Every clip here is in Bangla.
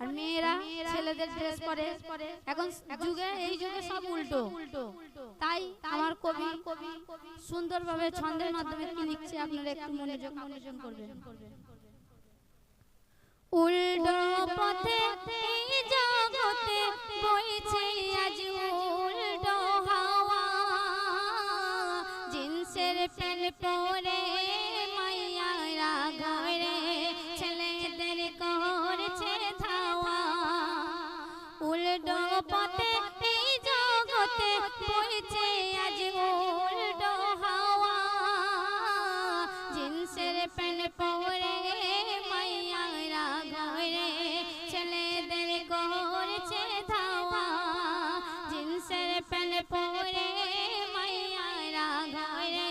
আর মেয়েরা ছেলেদের ড্রেস পরে। এখন যুগে এই যুগে সব উল্টো। তাই আমার কবি সুন্দরভাবে ছন্দের মাধ্যমে কি লিখছে আপনারা একটু মনোযোগ মনোযোগ করবেন। উল্টো পথে এই জগতে বইছে আজ উল্টো হাওয়া। জিন্সের প্যান্ট প্যান্ট পরে মাইয়ারা ঘরে ছেলেদের করছে ধাওয়া জিন্সের প্যান্ট পরে মাইয়ারা ঘরে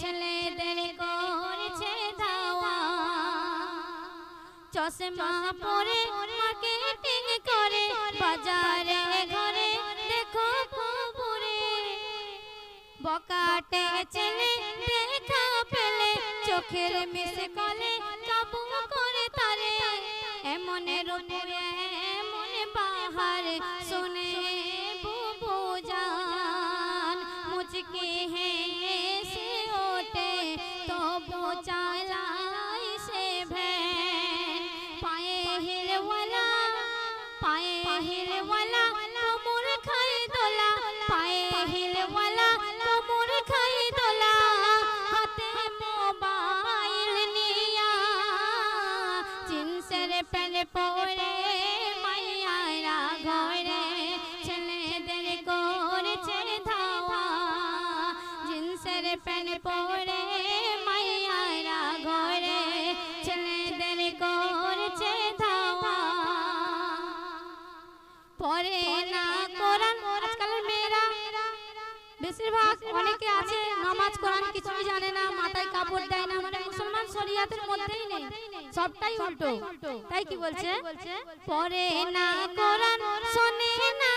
ছেলেদের করছে ধাওয়া চশমা পরে মার্কেটিং করে বাজারে ঘরে দেখো পুরে বকাটে ছেলে চোখের মিশে কলে কাবু করে তারে। এমনের উপরে এমন বাহার শুনে বুবু জান, মুচকি হেসে ওঠে, তবু চালাই সে ভ্যান। পায়ে হিলওয়ালা পায়ে হিলওয়ালা কোমর পরে মাইয়ারা ঘরে, ছেলেদের করছে ধাওয়া পরে না কোরআন মেয়েরা বেশিরভাগ অনেকে আছে, নামাজ কোরআন কিছুই জানে না, মাথায় কাপড় দেয় না মানে মুসলমান শরিয়াতের মধ্যেই নেই, সবটাই উল্টো। তাই কি বলছে? পরে না কোরআন শোনে না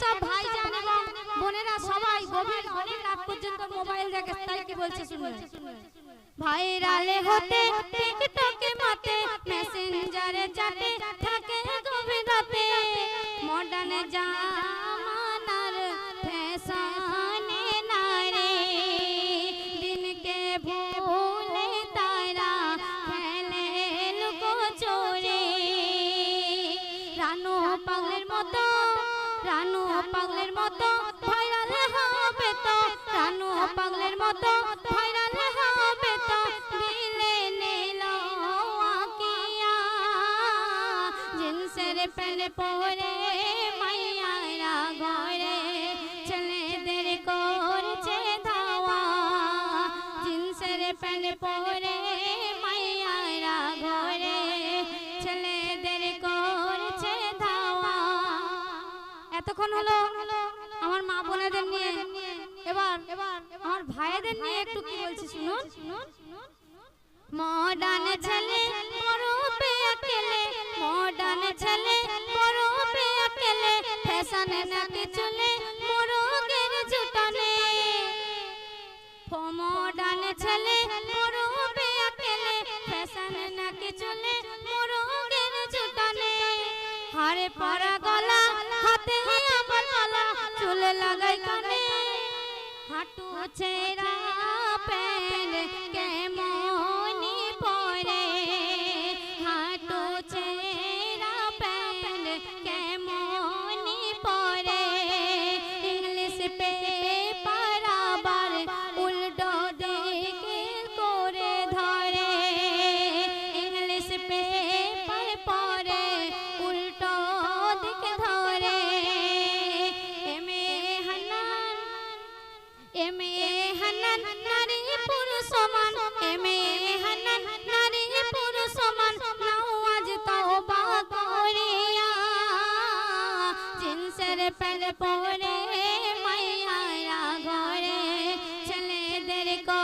সব ভাই জান এবং বোনেরা সবাই গভীর অনেক রাত পর্যন্ত মোবাইল দেখে তাই কি বলছে শুনুন ভাইরাল হতে টিকটকে মতে মেসেঞ্জারে থাকে গভীর রাতে। মডার্ন জামানার মতো ভাইরাল হবে তো। রানু পাগলের মতো ভাইরাল হবে তো। দিলে নিল আকিয়া। জিন্সের পরে মাইয়ারা ঘরে ছেলেদের করছে ধাওয়া। জিন্সের প্যান্ট পরে এতক্ষণ হলো আমার মা বোনেদের নিয়ে। এবার এবার আমার ভাইদের নিয়ে একটু কি বলছি শুনুন। মডার্ন ছেলে বড় পেয়ে কেলে মডার্ন ছেলে বড় পেয়ে কেলে ফ্যাশনে নাকি চলে মোরগের জুটানে মডার্ন ছেলে বড় পেয়ে কেলে ফ্যাশনে নাকি চলে মোরগের জুটানে হারে পরা গলা छाटू छेरा पहन के पर पोरे मैया घोरे चले दर को